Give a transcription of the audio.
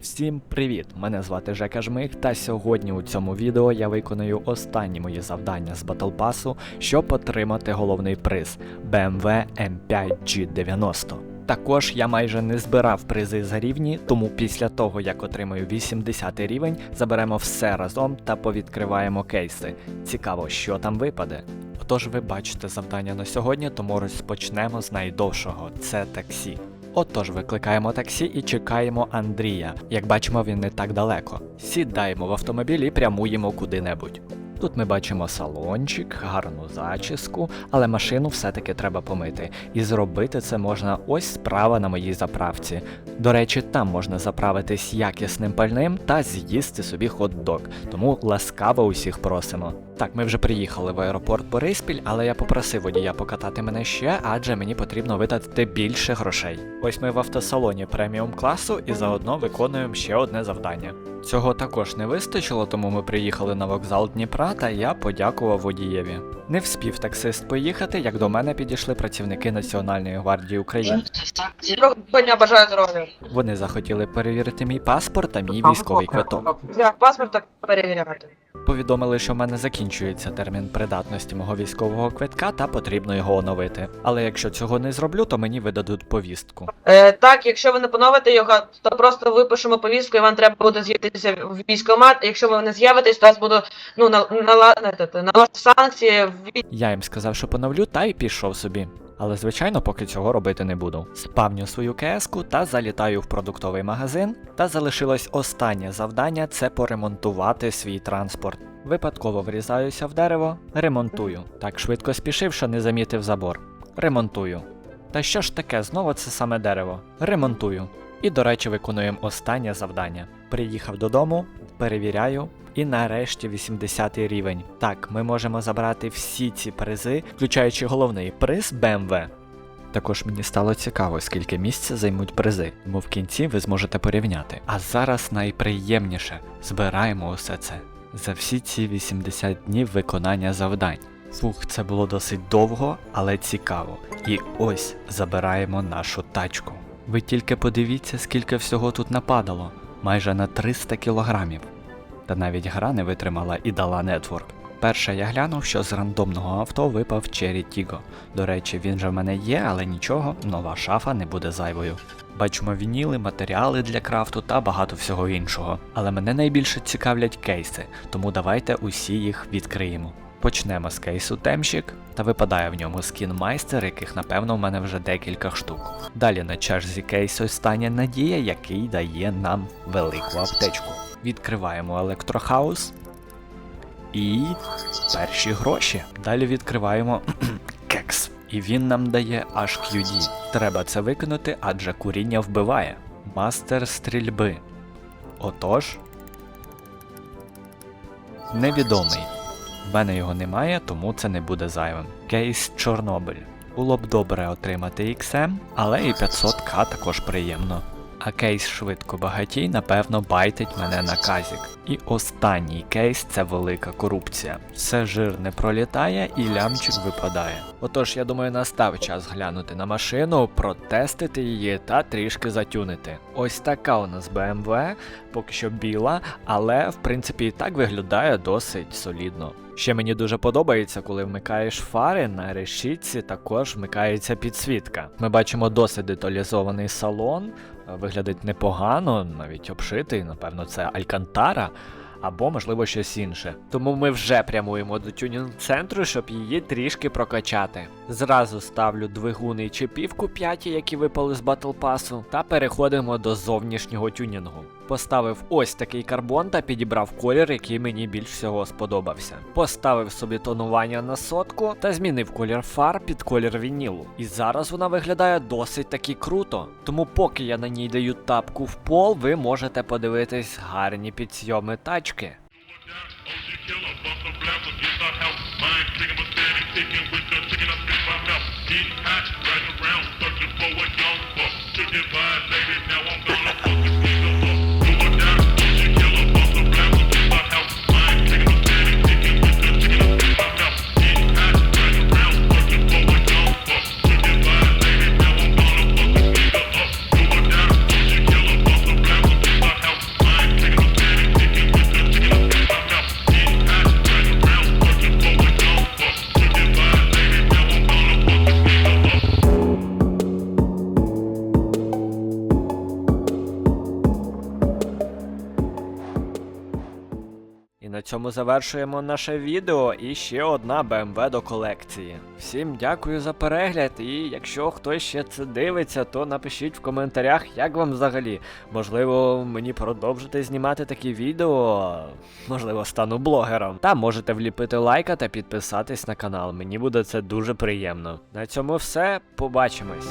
Всім привіт! Мене звати Жека Жмих, та сьогодні у цьому відео я виконую останні мої завдання з Pass, щоб отримати головний приз BMW M5 G90. Також я майже не збирав призи за рівні, тому після того як отримаю 80 рівень, заберемо все разом та повідкриваємо кейси. Цікаво, що там випаде. Отож, ви бачите завдання на сьогодні, тому розпочнемо з найдовшого це таксі. Отож, викликаємо таксі і чекаємо Андрія. Як бачимо, він не так далеко. Сідаємо в автомобіль і прямуємо куди-небудь. Тут ми бачимо салончик, гарну зачіску, але машину все-таки треба помити. І зробити це можна ось справа на моїй заправці. До речі, там можна заправитись якісним пальним та з'їсти собі хот-дог. Тому ласкаво усіх просимо. Так, ми вже приїхали в аеропорт Бориспіль, але я попросив водія покатати мене ще, адже мені потрібно витратити більше грошей. Ось ми в автосалоні преміум класу і заодно виконуємо ще одне завдання. Цього також не вистачило, тому ми приїхали на вокзал Дніпра, та я подякував водієві. Не вспів таксист поїхати, як до мене підійшли працівники Національної гвардії України. Доброго бажаю здоров'я. Вони захотіли перевірити мій паспорт та мій військовий квиток. Паспорт перевіряти. Повідомили, що в мене закінчується термін придатності мого військового квитка та потрібно його оновити. Але якщо цього не зроблю, то мені видадуть повістку. Е, так, якщо ви не поновите його, то просто випишемо повістку і вам треба буде з'явитися в військкомат. Якщо ви не з'явитесь, то вас буду ну на, на, наложити санкції Я їм сказав, що поновлю, та й пішов собі. Але звичайно, поки цього робити не буду. Спавню свою кеску та залітаю в продуктовий магазин. Та залишилось останнє завдання це поремонтувати свій транспорт. Випадково врізаюся в дерево, ремонтую. Так швидко спішив, що не замітив забор. Ремонтую. Та що ж таке, знову це саме дерево. Ремонтую. І, до речі, виконуємо останнє завдання. Приїхав додому, перевіряю. І нарешті 80 рівень. Так, ми можемо забрати всі ці призи, включаючи головний приз BMW. Також мені стало цікаво, скільки місця займуть призи, тому в кінці ви зможете порівняти. А зараз найприємніше збираємо усе це за всі ці 80 днів виконання завдань. Фух, це було досить довго, але цікаво. І ось забираємо нашу тачку. Ви тільки подивіться, скільки всього тут нападало, майже на 300 кілограмів. Та навіть гра не витримала і дала нетворк. Перше я глянув, що з рандомного авто випав Cherry Tiggo. До речі, він же в мене є, але нічого, нова шафа не буде зайвою. Бачимо вініли, матеріали для крафту та багато всього іншого. Але мене найбільше цікавлять кейси, тому давайте усі їх відкриємо. Почнемо з кейсу Темщик, та випадає в ньому скін майстер, яких напевно в мене вже декілька штук. Далі на черзі кейс остання надія, який дає нам велику аптечку. Відкриваємо електрохаус. І перші гроші. Далі відкриваємо кекс. І він нам дає HQD. Треба це викинути, адже куріння вбиває. Мастер стрільби. Отож. Невідомий. В мене його немає, тому це не буде зайвим. Кейс Чорнобиль. Було б добре отримати XM, але і 500к також приємно. А кейс швидко багатій, напевно, байтить мене на казік. І останній кейс це велика корупція. Все жир не пролітає і лямчик випадає. Отож, я думаю, настав час глянути на машину, протестити її та трішки затюнити. Ось така у нас BMW, поки що біла, але в принципі і так виглядає досить солідно. Ще мені дуже подобається, коли вмикаєш фари, на решітці також вмикається підсвітка. Ми бачимо досить деталізований салон, е, виглядить непогано, навіть обшитий, напевно, це Алькантара. Або, можливо, щось інше. Тому ми вже прямуємо до тюнінг центру, щоб її трішки прокачати. Зразу ставлю двигуни і чіпівку 5, які випали з батл пасу, та переходимо до зовнішнього тюнінгу. Поставив ось такий карбон та підібрав колір, який мені більш всього сподобався. Поставив собі тонування на сотку та змінив колір фар під колір вінілу. І зараз вона виглядає досить таки круто. Тому поки я на ній даю тапку в пол, ви можете подивитись гарні підсйоми тачки. На цьому завершуємо наше відео і ще одна BMW до колекції. Всім дякую за перегляд, і якщо хтось ще це дивиться, то напишіть в коментарях, як вам взагалі. Можливо, мені продовжити знімати такі відео, можливо, стану блогером. Та можете вліпити лайка та підписатись на канал. Мені буде це дуже приємно. На цьому все. Побачимось.